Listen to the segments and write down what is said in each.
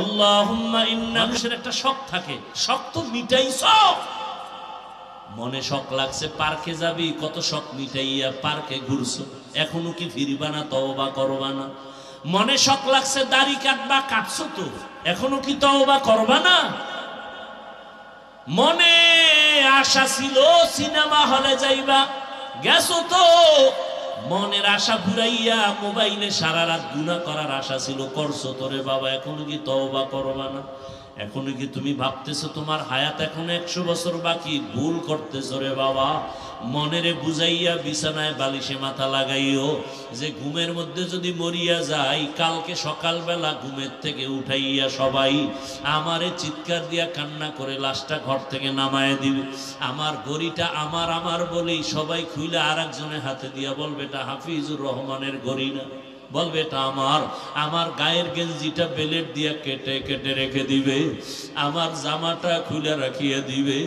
আল্লাহুম্মা ইন্না মানুষের একটা শখ থাকে। শখ তো মিটাই শখ মনে শখ লাগছে, পার্কে যাবি, কত শখ মিটাইয়া পার্কে ঘুরছো। এখনও কি ফিরবা না, তওবা করবা না? মনে শখ লাগছে, দাড়ি কাটবা, কাটছো তো। এখনও কি তওবা করবা না? মনে আশা ছিল, সিনেমা হলে যাইবা। গেছো তো? মনের আশা ঘুরাইয়া মোবাইলে সারা রাত গুণা করার আশা ছিল, করছ তোরে বাবা, এখন কি তওবা করবা না? এখন কি তুমি ভাবতেছো তোমার হায়াত এখন একশো বছর বাকি? ভুল করতেছো রে বাবা। মনেরে বুঝাইয়া বিছানায় বালিশে মাথা লাগাইও যে ঘুমের মধ্যে যদি মরিয়া যাই কালকে সকালবেলা ঘুমের থেকে উঠাইয়া সবাই আমারে চিৎকার দিয়া কান্না করে লাশটা ঘর থেকে নামায় দিবে। আমার গড়িটা আমার আমার বলেই সবাই খুইলে আর একজনের হাতে দিয়া বলবে এটা হাফিজুর রহমানের গড়ি না। বলবে এটা আমার আমার গায়ের গেঞ্জিটা বেলেট দিয়া কেটে কেটে রেখে দিবে, আমার জামাটা খুলে রাখিয়ে দিবে।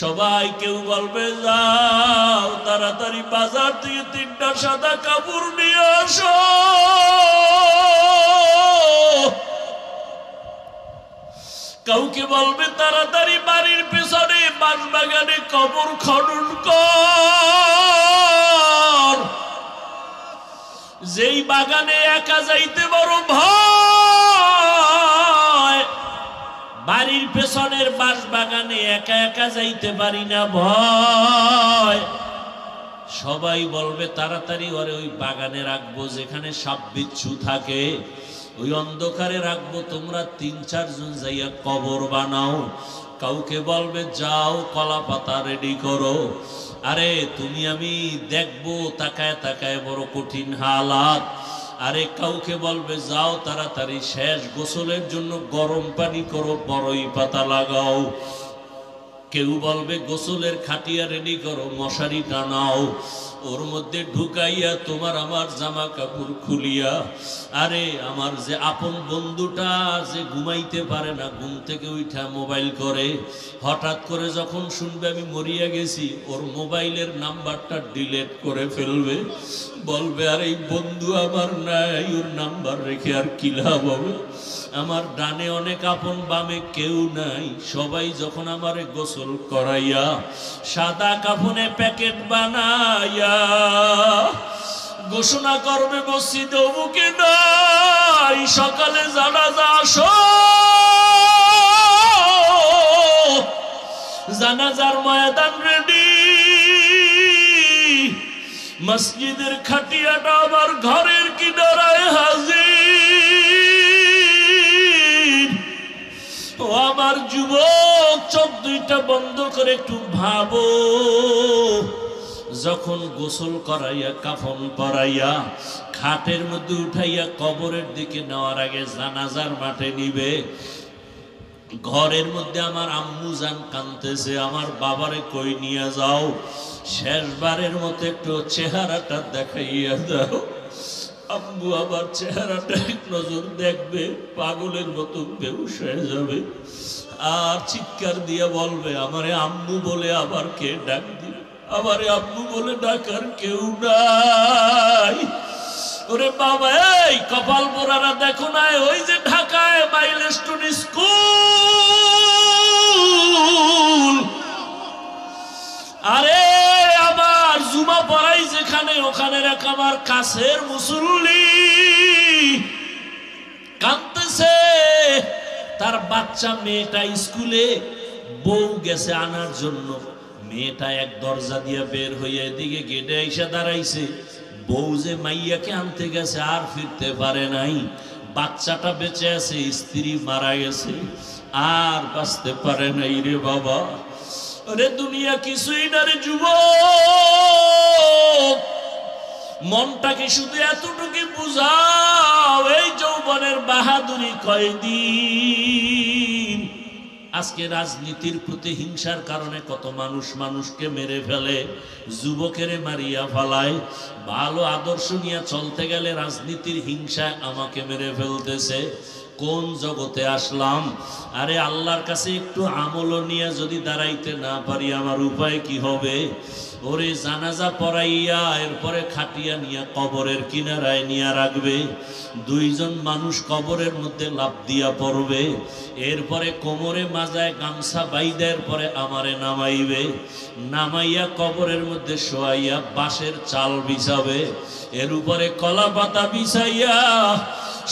সবাই কেউ বলবে, যাও তাড়াতাড়ি বাজার থেকে তিনটা সাদা কাপড় নিয়ে আসো। কাউকে বলবে, তাড়াতাড়ি বাড়ির পেছনে বাগানে কবর খনন কর। যেই বাগানে একা যাইতে বড় ভয়, বাড়ির পেছনের বাস বাগানে একা একা যাইতে পারি না ভয়। সবাই বলবে, তাড়াতাড়ি ওরে ওই বাগানে রাখব যেখানে সাপ বিচ্ছু থাকে। ওই অন্ধকারে রাখব, তোমরা তিন চারজন যাইয়া কবর বানাও। কাউকে বলবে, যাও কলা পাতা রেডি করো। আরে তুমি আমি দেখব তাকায় তাকায় বড় কঠিন হালাত। আরে কাউকে বলবে, যাও তাড়াতাড়ি, শেষ গোসলের জন্য গরম পানি করো, বড়ই পাতা লাগাও। কেউ বলবে, গোসলের খাটিয়া রেডি করো মশারি টানাও ওর মধ্যে ঢুকাইয়া তোমার আমার জামা কাপড় খুলিয়া, আরে আমার যে আপন বন্ধুটা যে ঘুমাইতে পারে না, ঘুম থেকে উঠা মোবাইল করে, হঠাৎ করে যখন শুনবে আমি মরিয়া গেছি, ওর মোবাইলের নাম্বারটা ডিলেট করে ফেলবে, বলবে, আর এই বন্ধু আমার নাই, ওর নাম্বার রেখে আর কি লাভ হবে? আমার ডানে অনেক আপন বামে কেউ নাই, সবাই যখন আমারে গোসল করাইয়া সাদা কাফনে প্যাকেট বানাইয়া ঘোষণা করবে মসজিদে অমুকে নাই, সকালে জানাজা আসো। জানাজার ময়দান রেডি মসজিদের খাটিয়াটা আমার ঘরের কিনারায় হাজির। ও আমার যুবক, চোখ দুইটা বন্ধ করে একটু ভাবো। যখন গোসল করাইয়া, কাফন পরাইয়া, খাটের মধ্যে উঠাইয়া কবরের দিকে নেওয়ার আগে জানাজার মাঠে নিবে, ঘরের মধ্যে আমার আম্মু জান কানতেছে আমার বাবারে কই নিয়ে যাও, শেষবারের মতো একটু চেহারাটা দেখাইয়া দাও। আম্মু আবার চেহারাটা এক নজর দেখবে, পাগলের মতো বেউস হয়ে যাবে। আর চিৎকার দিয়ে বলবে, আমারে আম্মু বলে আবার কে ডাক দিবে? আমারে আম্মু বলে ডাকার কেউ নাই। ওরে বাবা, এই কপাল পোড়ারা দেখো না, ওই যে ঢাকায় মাইলস্টোন স্কুল। আরে, আমার জুমা পড়াই যেখানে, ওখানে এক আমার কাছের মুসল্লি। কাঁদতেছে, তার বাচ্চা মেয়েটা স্কুলে বউ গেছে আনার জন্য। মেয়েটা এক দরজা দিয়ে বের হয়ে এদিকে গেটে এসে দাঁড়াইছে। বউ যে মাইয়াকে আনতে গেছে আর ফিরতে পারে নাই। বাচ্চাটা বেঁচে আছে, স্ত্রী মারা গেছে, আর বাঁচতে পারে নাই রে বাবা। রে দুনিয়া কিছুই না রে যুব মনটাকে শুধু এতটুকু বুঝাও, এই যৌবনের বাহাদুরি কয়দিন? আজকে রাজনীতির প্রতি হিংসার কারণে কত মানুষ মানুষকে মেরে ফেলে, যুবকেরে মারিয়া ফেলায়, ভালো আদর্শ নিয়ে চলতে গেলে রাজনীতির হিংসায় আমাকে মেরে ফেলতেছে। কোন জগতে আসলাম? আরে আল্লাহর কাছে একটু আমল নিয়ে যদি দাঁড়াইতে না পারি, আমার উপায় কি হবে? ওরে জানাজা পড়াইয়া এরপরে খাটিয়া নিয়ে কবরের কিনারায় নিয়ে রাখবে। দুইজন মানুষ কবরের মধ্যে লাভ দিয়া পড়বে। এরপরে কোমরে মাজায় গামছা বাইদের পরে আমারে নামাইবে। নামাইয়া কবরের মধ্যে শোয়াইয়া বাঁশের চাল বিছাবে। এর উপরে কলা পাতা বিছাইয়া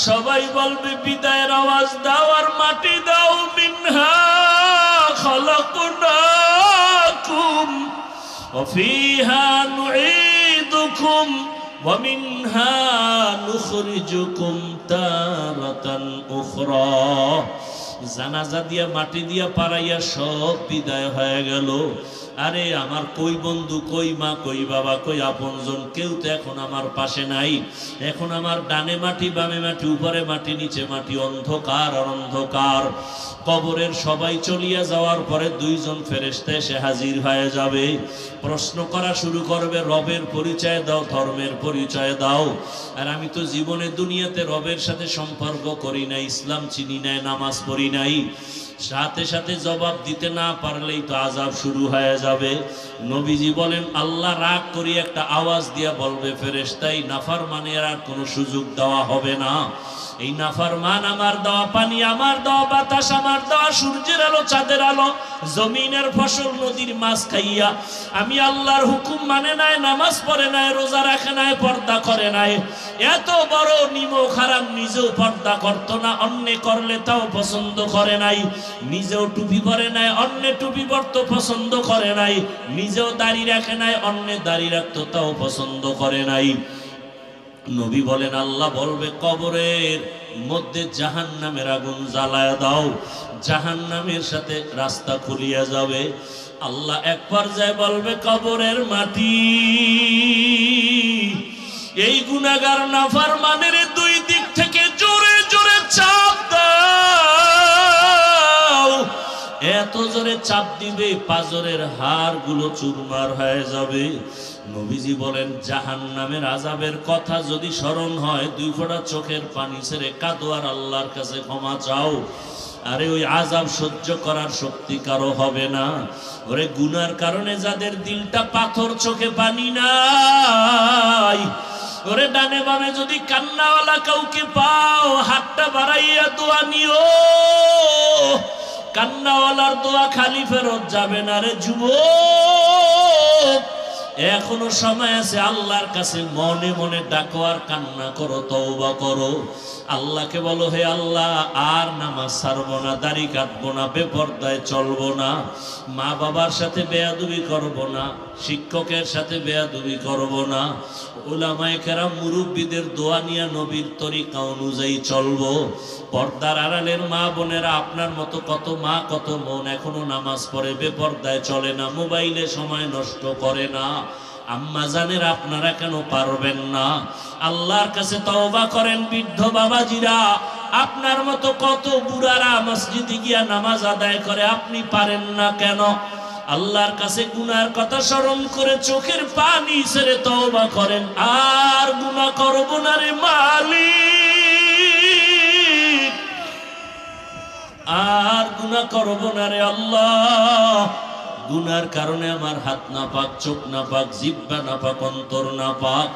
সবাই বলবে বিদায়ের আওয়াজ দাও আর মাটি দাও মিনহা খলকুনাকুম وفيها نعيدكم ومنها نخرجكم تارة أخرى জানাজা দিয়া মাটি দিয়া পারাইয়া সব বিদায় হয়ে গেল আরে, আমার কই বন্ধু, কই মা, কই বাবা, কই আপনজন? কেউ তো এখন আমার পাশে নাই। এখন আমার ডানে মাটি, বামে মাটি, উপরে মাটি, নিচে মাটি, অন্ধকার আর অন্ধকার। কবরের সবাই চলিয়া যাওয়ার পরে দুইজন ফেরেস্তা এসে হাজির হয়ে যাবে। প্রশ্ন করা শুরু করবে, রবের পরিচয় দাও, ধর্মের পরিচয় দাও। আর আমি তো জীবনে দুনিয়াতে রবের সাথে সম্পর্ক করি না ইসলাম চিনি নাই, নামাজ পড়ি নাই। সাথে সাথে জবাব দিতে না পারলেই তো আজাব শুরু হয়ে যাবে। নবীজি বলেন, আল্লাহ রাগ করি একটা আওয়াজ দিয়া বলবে, ফেরেশতাই নাফার মানে আর কোনো সুযোগ দেওয়া হবে না। এই নাফার মান আমার দেওয়া পানি, আমার দেওয়া বাতাস, আমার দেওয়া সূর্যের আলো, চাঁদের আলো, জমিনের ফসল, নদীর মাছ খাইয়া আমি আল্লাহর হুকুম মানে নাই, নামাজ পড়ে নাই, রোজা রাখে নাই, পর্দা করে নাই। এত বড় নিমো খারাপ নিজেও পর্দা করতো না, অন্য করলে তাও পছন্দ করে নাই। নিজেও টুপি পরে নাই, অন্য টুপি পরতো পছন্দ করে নাই। নিজেও দাড়ি রাখে নাই, অন্য দাড়ি রাখতো, তাও পছন্দ করে নাই। নবী বলেন, আল্লাহ বলবে, কবরের মধ্যে জাহান নামের আগুন জ্বালায় দাও জাহান নামের সাথে রাস্তা খুলিয়া যাবে। আল্লাহ এক পর্যায়ে বলবে, কবরের মাটি, এই গুনাগার নাফার মানের এত জোরে চাপ দিবে, পাজরের হাড়গুলো চুরমার হয়ে যাবে। নবীজি বলেন জাহান নামের আজাবের কথা যদি স্মরণ হয়, দুই ফোঁটা চোখের পানি ছেড়ে কাঁদো আর আল্লাহর কাছে ক্ষমা চাও। আরে, ওই আজাব সহ্য করার শক্তি কারও হবে না। ওরে, গুনার কারণে যাদের দিলটা পাথর, চোখে পানি নাই। ওরে, ডানে বামে যদি কান্নাওয়ালা কাউকে পাও, হাতটা বাড়াইয়া দোয়া নিও। কান্নাওয়ালার দোয়া খালি ফেরত যাবে না রে যুব এখনও সময় আছে, আল্লাহর কাছে মনে মনে ডাকো আর কান্না করো, তওবা করো। আল্লাহকে বলো, হে আল্লাহ, আর নামাজ ছাড়বো না, দাড়ি কাটবো না, বেপর্দায় চলবো না মা বাবার সাথে বেয়াদুবি করব না, শিক্ষকের সাথে বেয়াদুবি করব না ওলামায়ে কেরাম, মুরব্বীদের দোয়া নিয়ে নবীর তরিকা অনুযায়ী চলবো। পর্দার আড়ালের মা বোনেরা আপনার মতো কত মা, কত মন এখনও নামাজ পড়ে, বেপর্দায় চলে না, মোবাইলে সময় নষ্ট করে না। আম্মা জানের আপনারা কেন পারবেন না? আল্লাহর কাছে তওবা করেন বৃদ্ধ বাবাজিরা। আপনার মতো কত বুড়ারা মসজিদে গিয়া নামাজ আদায় করে আপনি পারেন না কেন? আল্লাহর কাছে গুনার কথা স্মরণ করে চোখের পানি ছেড়ে তওবা করেন। আর গুনাহ করব না রে মালিক। আর গুনাহ করব না রে আল্লাহ। গুনার কারণে আমার হাত না পাক চোখ না পাক জিব্বা না পাক অন্তর না পাক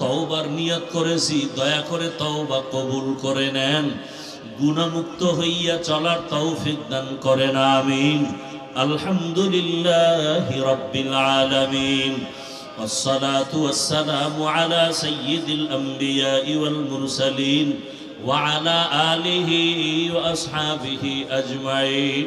তওবার নিয়ত করেছি দয়া করে তওবা কবুল করে নেন গুণামুক্ত হইয়া চলার তৌফিক দান করেন আমিন আলহামদুলিল্লাহ রব্বিল আলামিন والصلاة والسلام على سيد الأنبياء والمرسلين وعلى آله وأصحابه أجمعين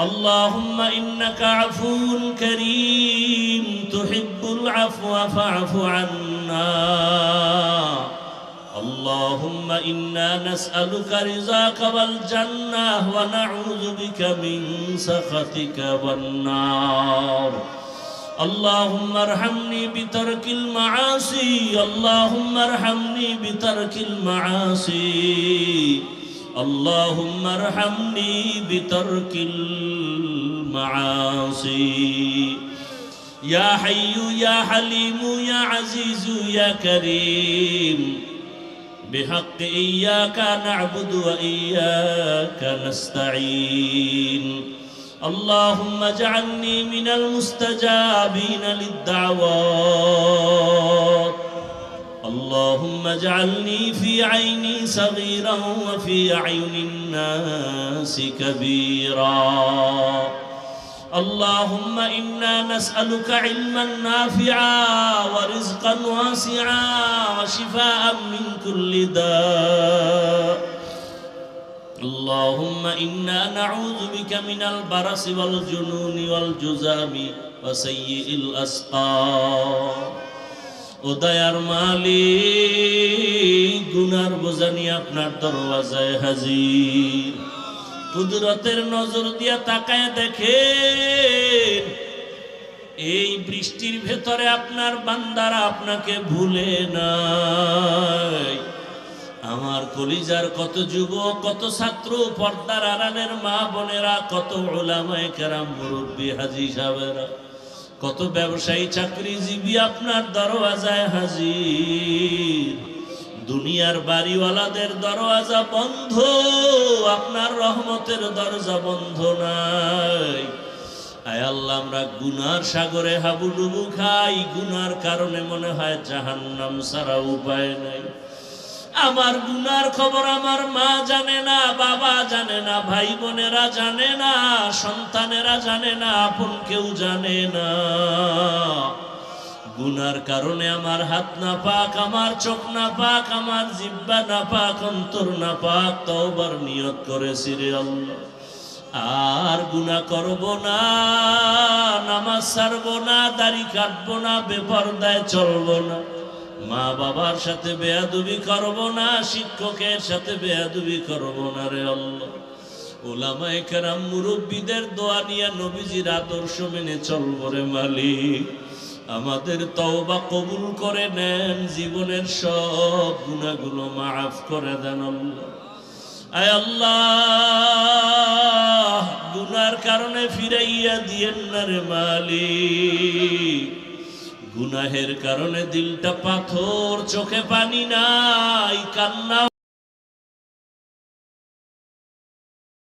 اللهم إنك عفو كريم تحب العفو فاعف عنا اللهم إنا نسألك رزاك والجنة ونعوذ بك من سخطك والنار اللهم ارحمني بترك المعاصي اللهم ارحمني بترك المعاصي اللهم ارحمني بترك المعاصي. يا حي يا حليم يا عزيز يا كريم بحق إياك نعبد وإياك نستعين. اللهم اجعلني من المستجابين للدعوات. اللهم اجعلني في عيني صغيرا وفي أعين الناس كبيرا. اللهم إنا نسألك علما نافعا ورزقا واسعا وشفاء من كل داء. اللهم إنا نعوذ بك من البرص والجنون والجزام وسيء الأسقام. ও দয়ার মালিক, গুনার বোঝানি আপনার দরওয়াজায় হাজির। কুদরতের নজর দিয়া তাকায় দেখেন, এই বৃষ্টির ভেতরে আপনার বান্দারা আপনাকে ভুলে নাই। আমার কলিজার কত যুবক, কত ছাত্র, পর্দার আড়ালের মা বোনেরা, কত ওলামায় কেরাম মুরব্বী, হাজি সাহেবেরা। কত ব্যবসায়ী চাকরিজীবী আপনার দরওয়াজায় হাজির? দুনিয়ার বাড়িওয়ালাদের দরওয়াজা বন্ধ, আপনার রহমতের দরজা বন্ধ নাই। আয় আল্লাহ, আমরা গুনার সাগরে হাবুডুবু খাই, গুনার কারণে মনে হয় জাহান্নাম সারা উপায় নাই। আমার গুনার খবর আমার মা জানে না, বাবা জানে না, ভাই বোনেরা জানে না, সন্তানেরা জানে না, আপন কেউ জানে না। গুনার কারণে আমার হাত না পাক, আমার চোখ না পাক, আমার জিব্বা না পাক, অন্তর না পাক, তওবার নিয়ত করেছি রে আর গুনা করব না, নামাজ ছাড়বো না, দাড়ি কাটবো না, বেপরদায় চলবো না। মা বাবার সাথে বেয়াদুবি করব না, শিক্ষকের সাথে বেয়াদুবি করব না রে আল্লাহ। ওলামায়ে কেরাম মুরব্বীদের দোয়া নিয়ে নবীজির আদর্শ মেনে চলব রে মালিক। আমাদের তওবা কবুল করে নেন, জীবনের সব গুণাগুলো মাফ করে দেন আল্লাহ। আয় আল্লাহ, গুনার কারণে ফিরাইয়া দিয়েন না রে মালিক। গুনাহের কারণে দিলটা পাথর চোখে পানি নাই কান্না